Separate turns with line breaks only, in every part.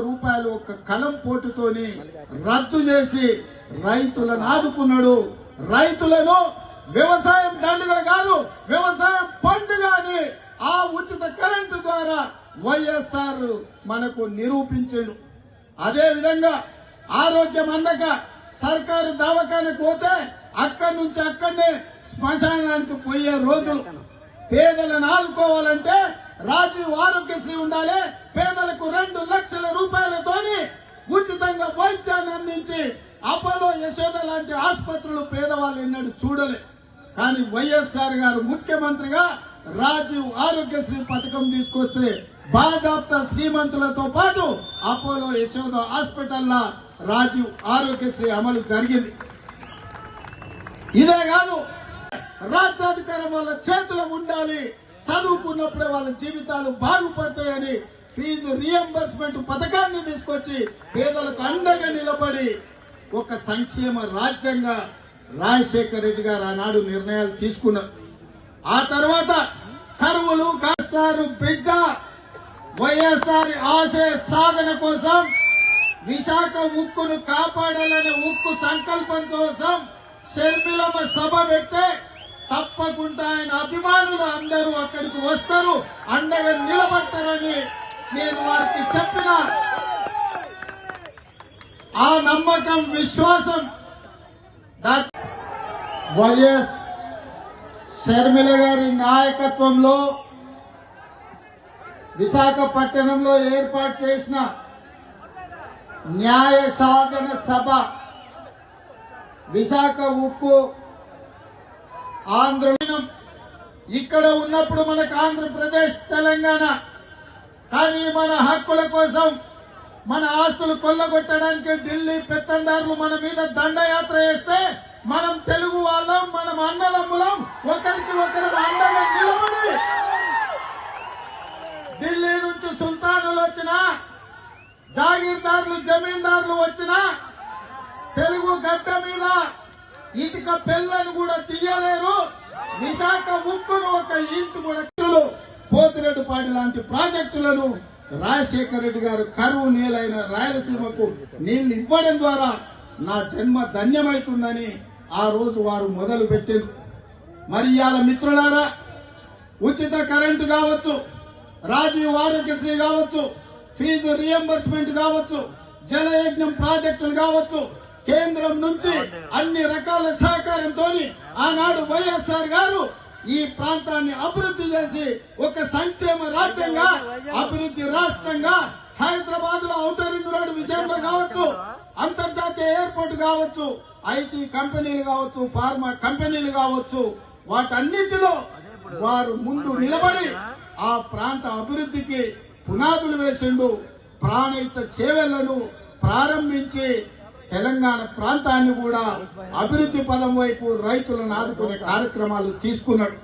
రూపాయలు ఒక కలం పోటుతోని రద్దు చేసి రైతులను ఆదుకున్నాడు రైతులను వ్యవసాయం దండుగా కాదు వ్యవసాయం పండుగ అని ఆ ఉచిత కరెంటు ద్వారా వైఎస్ఆర్ మనకు నిరూపించాడు. అదే విధంగా ఆరోగ్యం అందక సర్కారు దవాఖానకు పోతే అక్కడి నుంచి అక్కడనే శ్మశానానికి పోయే రోజులు పేదలను ఆదుకోవాలంటే రాజీవ్ ఆరోగ్యశ్రీ ఉండాలి. పేదలకు రెండు లక్షల రూపాయలతోని ఉచితంగా వైద్యాన్ని అందించి అపోలో యశోద లాంటి ఆసుపత్రులు పేదవాళ్ళు ఎన్నడూ చూడలే. కానీ వైఎస్ఆర్ గారు ముఖ్యమంత్రిగా రాజీవ్ ఆరోగ్యశ్రీ పథకం తీసుకొస్తే బాజాప్తా శ్రీమంతులతో పాటు అపోలో యశోద హాస్పిటల్లో రాజీవ్ ఆరోగ్యశ్రీ అమలు జరిగింది. ఇదే కాదు రాజ్యాధికారం వాళ్ళ చేతిలో ఉండాలి. చదువుకున్నప్పుడే వాళ్ళ జీవితాలు బాగుపడతాయని ఫీజు రియంబర్స్మెంట్ పథకాన్ని తీసుకొచ్చి పేదలకు అండగా నిలబడి ఒక సంక్షేమ రాజ్యంగా రాజశేఖర రెడ్డి గారు ఆనాడు నిర్ణయాలు తీసుకున్నారు. ఆ తర్వాత కరువులు కాసారు బిడ్డ వైఎస్ఆర్ ఆశయ సాధన కోసం విశాఖ ఉక్కును కాపాడాలనే ఉక్కు సంకల్పం కోసం షర్మిలమ్మ సభ పెట్టే తప్పకుండా ఆయన అభిమానులు అందరూ అక్కడికి వస్తారు. అండగా నిలబడతారని నేను వారికి చెప్పిన ఆ నమ్మకం విశ్వాసం వైఎస్ షర్మిల గారి నాయకత్వంలో విశాఖపట్నంలో ఏర్పాటు చేసిన న్యాయ సాధన సభ విశాఖ ఉక్కు ఆంధ్ర ఇక్కడ ఉన్నప్పుడు మనకు ఆంధ్రప్రదేశ్ తెలంగాణ. కానీ మన హక్కుల కోసం మన ఆస్తులు కొల్లగొట్టడానికి ఢిల్లీ పెత్తందారులు మన మీద దండయాత్ర చేస్తే మనం తెలుగు వాళ్ళం మనం అన్నదమ్ములం ఒకరికి ఒకరు అండగా నిలబడి. ఢిల్లీ నుంచి సుల్తానులు వచ్చినా జాగీర్దారులు జమీందారులు వచ్చినా తెలుగు గడ్డ మీద ఇటుక పెళ్ళను కూడా తీయలేరు. విశాఖ ఉక్కును ఒక ఇంచు కూడా కిలో పోతిరెడ్డిపాటి లాంటి ప్రాజెక్టులను రాజశేఖర రెడ్డి గారు కరువు నీలైన రాయలసీమకు నీళ్ళు ఇవ్వడం ద్వారా నా జన్మ ధన్యమైతుందని ఆ రోజు వారు మొదలు పెట్టారు. మరి ఇవాళ మిత్రులారా ఉచిత కరెంటు కావచ్చు రాజీవ్ ఆరోగ్యశ్రీ కావచ్చు ఫీజు రియంబర్స్మెంట్ కావచ్చు జలయజ్ఞం ప్రాజెక్టులు కావచ్చు కేంద్రం నుంచి అన్ని రకాల సహకారంతో ఆనాడు వైఎస్ఆర్ గారు ఈ ప్రాంతాన్ని అభివృద్ధి చేసి ఒక సంక్షేమ రాజ్యంగా అభివృద్ధి రాష్ట్రంగా హైదరాబాద్లో ఔటర్ రింగ్ రోడ్డు విషయంలో కావచ్చు అంతర్జాతీయ ఎయిర్పోర్ట్ కావచ్చు ఐటీ కంపెనీలు కావచ్చు ఫార్మా కంపెనీలు కావచ్చు వాటన్నిటిలో వారు ముందు నిలబడి ఆ ప్రాంత అభివృద్ధికి పునాదులు వేసిండు. ప్రాణహిత చేవెళ్ళను ప్రారంభించి తెలంగాణ ప్రాంతాన్ని కూడా అభివృద్ధి పదం వైపు రైతులను ఆదుకునే కార్యక్రమాలు తీసుకున్నాడు.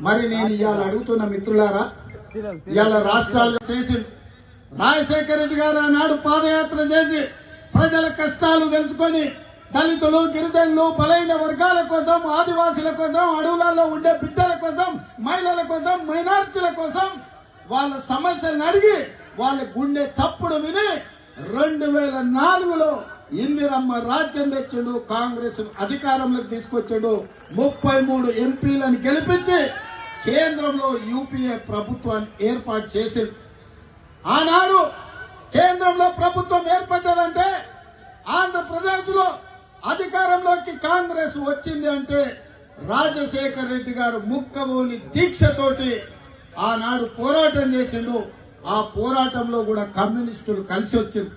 మరి నేను ఇవాళ అడుగుతున్న మిత్రులారా ఇవాళ రాష్ట్రాలు చేసి రాజశేఖర రెడ్డి గారు ఆనాడు పాదయాత్ర చేసి ప్రజల కష్టాలు తెలుసుకొని దళితులు గిరిజనులు బలైన వర్గాల కోసం ఆదివాసుల కోసం అడవులలో ఉండే బిడ్డల కోసం మహిళల కోసం మైనార్టీల కోసం వాళ్ళ సమస్యలను అడిగి వాళ్ళ గుండె చప్పుడు విని రెండు వేల నాలుగులో ఇందిరమ్మ రాజ్యం తెచ్చాడు కాంగ్రెస్ అధికారంలోకి తీసుకొచ్చాడు. ముప్పై మూడు ఎంపీలను గెలిపించి కేంద్రంలో యూపీఏ ప్రభుత్వాన్ని ఏర్పాటు చేసింది. ఆనాడు కేంద్రంలో ప్రభుత్వం ఏర్పడ్డదంటే ఆంధ్రప్రదేశ్లో అధికారంలోకి కాంగ్రెస్ వచ్చింది అంటే రాజశేఖర్ రెడ్డి గారు ముక్కబోని దీక్షతోటి ఆనాడు పోరాటం చేసిండు. ఆ పోరాటంలో కూడా కమ్యూనిస్టులు కలిసి వచ్చింది